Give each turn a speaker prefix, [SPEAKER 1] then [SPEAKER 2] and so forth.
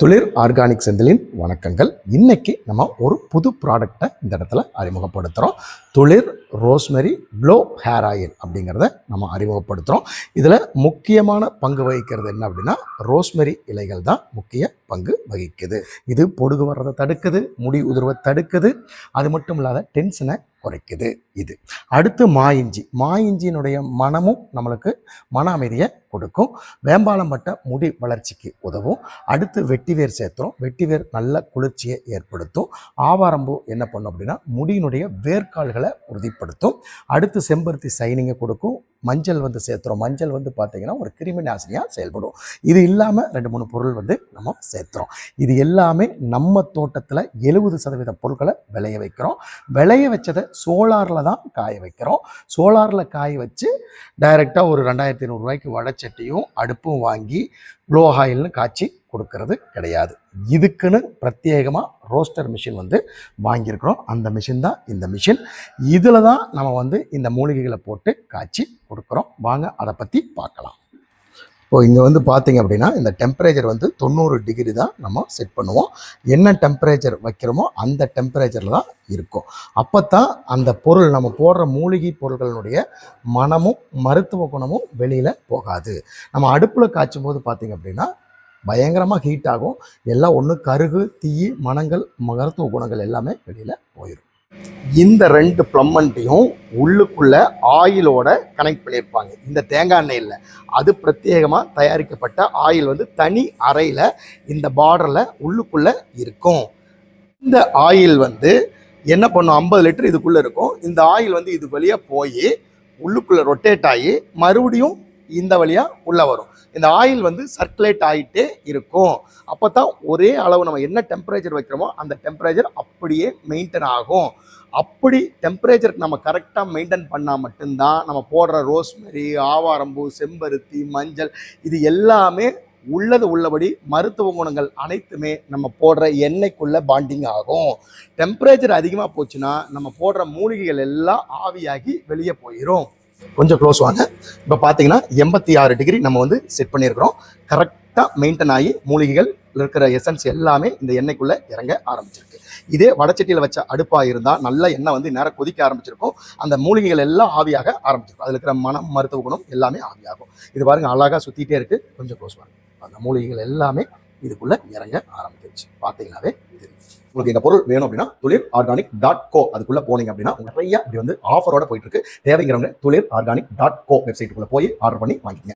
[SPEAKER 1] துளிர் ஆர்கானிக் செந்திலின் வணக்கங்கள். இன்னைக்கு நம்ம ஒரு புது ப்ராடக்டை இந்த இடத்துல அறிமுகப்படுத்துகிறோம் துளிர் ரோஸ்மெரி ப்ளோ ஹேர் ஆயில் அப்படிங்கிறத நம்ம அறிமுகப்படுத்துகிறோம் இதில் முக்கியமான பங்கு வகிக்கிறது என்ன அப்படின்னா ரோஸ்மெரி இலைகள் தான் முக்கிய பங்கு வகிக்குது. இது பொடுகு வர்றதை தடுக்குது முடி உதிர்வை தடுக்குது அது மட்டும் இல்லாத டென்ஷனை குறைக்குது இது. அடுத்து மாயிஞ்சி. மாயிஞ்சியினுடைய மனமும் நம்மளுக்கு மன அமைதியை கொடுக்கும். வேம்பாலம் பட்ட முடி வளர்ச்சிக்கு உதவும். அடுத்து வெட்டிவேர் சேர்த்துறோம். வெட்டிவேர் நல்ல குளிர்ச்சியை ஏற்படுத்தும். ஆவாரம்பூ என்ன பண்ணும் அப்படின்னா முடியினுடைய வேர்க்கால்களை உறுதி ஏற்படுத்தும். அடுத்து செம்பருத்தி சைனிங்கை கொடுக்கும். மஞ்சள் வந்து சேர்த்துறோம். மஞ்சள் வந்து பார்த்திங்கன்னா ஒரு கிருமி நாசினியாக செயல்படும். இது இல்லாமல் ரெண்டு மூணு பொருள் வந்து நம்ம சேர்த்துறோம். இது எல்லாமே நம்ம தோட்டத்தில் எழுபது சதவீத பொருட்களை விளைய வைக்கிறோம். விளைய வச்சதை சோலாரில் தான் காய வைக்கிறோம். சோலாரில் காய வச்சு டைரெக்டாக ஒரு ரெண்டாயிரத்தி ஐநூறுரூவாய்க்கு வடச்சட்டியும் அடுப்பும் வாங்கி ப்ளோ ஆயில்னு காய்ச்சி கொடுக்கறது கிடையாது. இதுக்குன்னு பிரத்யேகமாக ரோஸ்டர் மிஷின் வந்து வாங்கியிருக்கிறோம். அந்த மிஷின் தான் இந்த மிஷின் இதில் தான் நம்ம வந்து இந்த மூலிகைகளை போட்டு காய்ச்சி கொடுக்குறோம். வாங்க அதை பற்றி பார்க்கலாம். இப்போ இங்கே வந்து பார்த்தீங்க அப்படின்னா இந்த டெம்பரேச்சர் வந்து தொண்ணூறு டிகிரி தான் நம்ம செட் பண்ணுவோம். என்ன டெம்பரேச்சர் வைக்கிறோமோ அந்த டெம்பரேச்சரில் தான் இருக்கும். அப்போ தான் அந்த பொருள் நம்ம போடுற மூலிகை பொருட்களினுடைய மனமும் மருத்துவ குணமும் வெளியில் போகாது. நம்ம அடுப்பில் காய்ச்சும் போது பார்த்தீங்க அப்படின்னா பயங்கரமாக ஹீட் ஆகும். எல்லாம் ஒன்று கருகு தீ மணங்கள் மருத்துவ குணங்கள் எல்லாமே வெளியில் போயிடும் இந்த ரெண்டு ப்ளம்மண்ட்டையும் உள்ளுக்குள்ள ஆயிலோட கனெக்ட் பண்ணியிருப்பாங்க. இந்த தேங்காய் எண்ணெய் இல்லை. அது பிரத்யேகமாக தயாரிக்கப்பட்ட ஆயில் வந்து தனி அறையில் இந்த பார்டரில் உள்ளுக்குள்ளே இருக்கும். இந்த ஆயில் வந்து என்ன பண்ணும்? ஐம்பது லிட்டர் இதுக்குள்ளே இருக்கும். இந்த ஆயில் வந்து இது வழியாக போய் உள்ளுக்குள்ளே ரொட்டேட் ஆகி மறுபடியும் இந்த வழியாக உள்ளே வரும். இந்த ஆயில் வந்து சர்க்குலேட் ஆகிட்டே இருக்கும். அப்போ தான் ஒரே அளவு நம்ம என்ன டெம்பரேச்சர் வைக்கிறோமோ அந்த டெம்பரேச்சர் அப்படியே மெயின்டைன் ஆகும். அப்படி டெம்பரேச்சருக்கு நம்ம கரெக்டாக மெயின்டைன் பண்ணால் மட்டும்தான் நம்ம போடுற ரோஸ்மெரி ஆவாரம்பூ செம்பருத்தி மஞ்சள் இது எல்லாமே உள்ளது உள்ளபடி மருத்துவ குணங்கள் அனைத்துமே நம்ம போடுற எண்ணெய்க்குள்ளே பாண்டிங் ஆகும். டெம்பரேச்சர் அதிகமாக போச்சுன்னா நம்ம போடுற மூலிகைகள் எல்லாம் ஆவியாகி வெளியே போயிடும் கொஞ்சம் க்ளோஸ் வாங்க. இப்போ பார்த்தீங்கன்னா எண்பத்தி ஆறு டிகிரி நம்ம வந்து செட் பண்ணியிருக்கிறோம். கரெக்டாக மெயின்டைன் ஆகி மூலிகைகள் இருக்கிற எசன்ஸ் எல்லாமே இந்த எண்ணெய்க்குள்ளே இறங்க ஆரம்பிச்சிருக்கு. இதே வடச்சட்டியில் வச்ச அடுப்பாக இருந்தால் நல்ல எண்ணெய் வந்து நேரம் கொதிக்க ஆரம்பிச்சிருக்கும். அந்த மூலிகைகள் எல்லாம் ஆவியாக ஆரம்பிச்சிருக்கும். அதில் இருக்கிற மனம் மருத்துவ குணம் எல்லாமே ஆவியாகும். இது பாருங்கள் அழகாக சுற்றிட்டே இருக்குது கொஞ்சம் க்ளோஸ் வாங்க. அந்த மூலிகைகள் எல்லாமே இதுக்குள்ளே இறங்க ஆரம்பிச்சிருச்சு. பார்த்தீங்கன்னாவே உங்களுக்கு இந்த பொருள் வேணும் அப்படின்னா துளிர் ஆர்கானிக் டாட் கோ அதுக்குள்ள போனீங்க அப்படின்னா நிறைய இப்படி வந்து ஆஃபரோட போயிட்டு இருக்கு. தேவைங்கிறவங்க துளிர் ஆர்கானிக் டாட் கோ வெப்சைட்டுக்குள்ளே போய் ஆர்டர் பண்ணி வாங்கிக்கங்க.